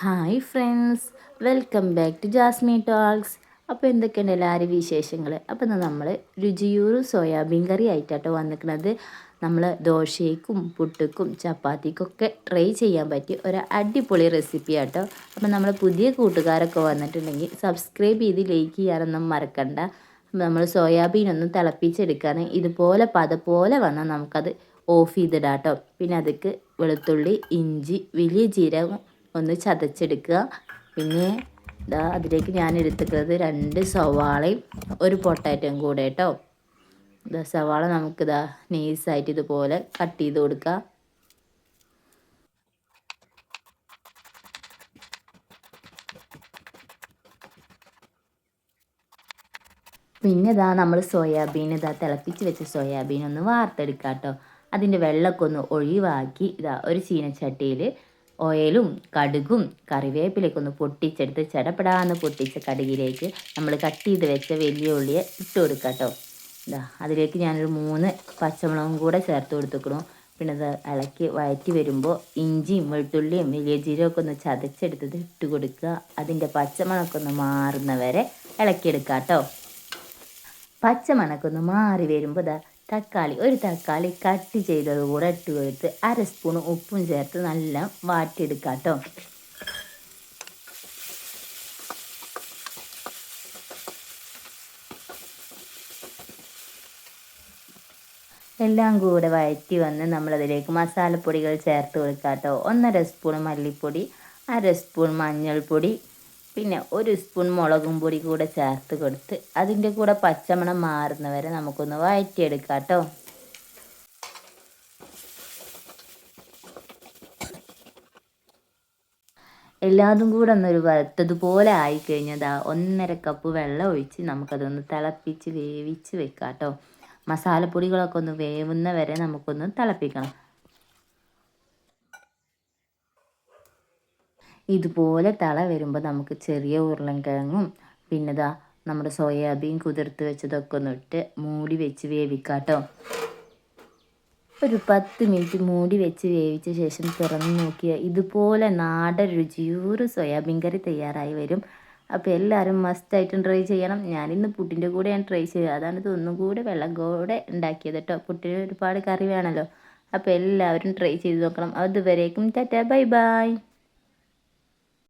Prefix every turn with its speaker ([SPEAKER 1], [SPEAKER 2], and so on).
[SPEAKER 1] Hi friends welcome back to Jasmi talks അപ്പോൾ എന്തൊക്കെയുണ്ട് എല്ലാവരും വിശേഷങ്ങൾ അപ്പോൾ നമ്മൾ രുചിയൂറും സോയാബീൻ കറി ആയിട്ടാട്ടോ വന്നിരിക്കുന്നത്. നമ്മൾ ദോശയ്ക്കും പുട്ടുക്കും ചപ്പാത്തിക്കൊക്കെ ട്രൈ ചെയ്യാൻ പറ്റിയ ഒരു അടിപൊളി റെസിപ്പി ആട്ടോ. അപ്പോൾ നമ്മൾ പുതിയ കൂട്ടുകാരൊക്കെ വന്നിട്ടുണ്ടെങ്കിൽ സബ്സ്ക്രൈബ് ചെയ്ത് ലൈക്ക് ചെയ്യാനൊന്നും മറക്കണ്ട. നമ്മൾ സോയാബീൻ ഒന്ന് തിളപ്പിച്ചെടുക്കാൻ ഇതുപോലെ പതപോലെ വന്നാൽ നമുക്കത് ഓഫ് ചെയ്തിടാം കേട്ടോ പിന്നെ അതിക്ക് വെളുത്തുള്ളി ഇഞ്ചി വലിയ ജീരകം ഒന്ന് ചതച്ചെടുക്കുക. പിന്നെ ഇതാ അതിലേക്ക് ഞാൻ എടുത്തിട്ടുള്ളത് രണ്ട് സവാളയും ഒരു പൊട്ടാറ്റോയും കൂടെ കേട്ടോ. ഇതാ സവാള നമുക്കിതാ നൈസായിട്ട് ഇതുപോലെ കട്ട് ചെയ്ത് കൊടുക്കുക പിന്നെ ഇതാ നമ്മൾ സോയാബീൻ ഇതാ തിളപ്പിച്ച് വെച്ച സോയാബീൻ ഒന്ന് വാർത്തെടുക്കാം കേട്ടോ. അതിന്റെ വെള്ളമൊക്കെ ഒന്ന് ഒഴിവാക്കി ഇതാ ഒരു ചീനച്ചട്ടിയിൽ ഓയിലും കടുകും കറിവേപ്പിലേക്ക് ഒന്ന് പൊട്ടിച്ചെടുത്ത് ചടപടാന്ന് പൊട്ടിച്ച കടുകിലേക്ക് നമ്മൾ കട്ട് ചെയ്ത് വെച്ച വലിയ ഉള്ളിയെ ഇട്ട് കൊടുക്കുക കേട്ടോ. ഇതാ അതിലേക്ക് ഞാനൊരു മൂന്ന് പച്ചമുളകും കൂടെ ചേർത്ത് കൊടുത്തുക്കണു പിന്നെ അത് ഇളക്കി വഴറ്റി വരുമ്പോൾ ഇഞ്ചിയും വെളുത്തുള്ളിയും വലിയ ജീരകമൊക്കെ ഒന്ന് ചതച്ചെടുത്തത് ഇട്ട് കൊടുക്കുക. അതിന്റെ പച്ചമണമൊക്കെ മാറുന്നവരെ ഇളക്കിയെടുക്കുക കേട്ടോ. പച്ചമണക്കൊന്ന് മാറി വരുമ്പോൾ ഇതാ തക്കാളി ഒരു തക്കാളി കട്ട് ചെയ്തത് കൂടെ ഇട്ട് കൊടുത്ത് അര സ്പൂൺ ഉപ്പും ചേർത്ത് നല്ല വാട്ടിയെടുക്കാം കേട്ടോ എല്ലാം കൂടെ വഴറ്റി വന്ന് നമ്മളതിലേക്ക് മസാലപ്പൊടികൾ ചേർത്ത് കൊടുക്കാം കേട്ടോ ഒന്നര സ്പൂൺ മല്ലിപ്പൊടി അര സ്പൂൺ മഞ്ഞൾപ്പൊടി പിന്നെ ഒരു സ്പൂൺ മുളകും പൊടി കൂടെ ചേർത്ത് കൊടുത്ത് അതിന്റെ കൂടെ പച്ചമണം മാറുന്നവരെ നമുക്കൊന്ന് വഴറ്റിയെടുക്കാം കേട്ടോ എല്ലാതും കൂടെ ഒന്നൊരു വറുത്തതുപോലെ ആയിക്കഴിഞ്ഞതാ ഒന്നര കപ്പ് വെള്ളം ഒഴിച്ച് നമുക്കതൊന്ന് തിളപ്പിച്ച് വേവിച്ച് വെക്കാം കേട്ടോ മസാലപ്പൊടികളൊക്കെ ഒന്ന് വേവുന്ന വരെ നമുക്കൊന്ന് തിളപ്പിക്കണം. ഇതുപോലെ തള വരുമ്പോൾ നമുക്ക് ചെറിയ ഉരുളൻകിഴങ്ങും പിന്നെ ഇതാ നമ്മുടെ സോയാബീൻ കുതിർത്ത് വെച്ചതൊക്കെ ഒന്ന് ഇട്ട് മൂടി വെച്ച് വേവിക്കാട്ടോ. ഒരു പത്ത് മിനിറ്റ് മൂടി വെച്ച് വേവിച്ച ശേഷം തുറന്നു നോക്കിയാൽ ഇതുപോലെ നാടൻ രുചിയൂറ് സോയാബീൻ കറി തയ്യാറായി വരും. അപ്പോൾ എല്ലാവരും മസ്റ്റായിട്ടും ട്രൈ ചെയ്യണം. ഞാനിന്ന് പുട്ടിന്റെ കൂടെയാണ് ട്രൈ ചെയ്തത്. അതാണ് ഇതൊന്നും കൂടെ വെള്ളം കൂടെ ഉണ്ടാക്കിയത് കേട്ടോ പുട്ടിന് ഒരുപാട് കറി വേണമല്ലോ അപ്പോൾ എല്ലാവരും ട്രൈ ചെയ്ത് നോക്കണം. അതുവരേക്കും ടാറ്റ. Bye bye.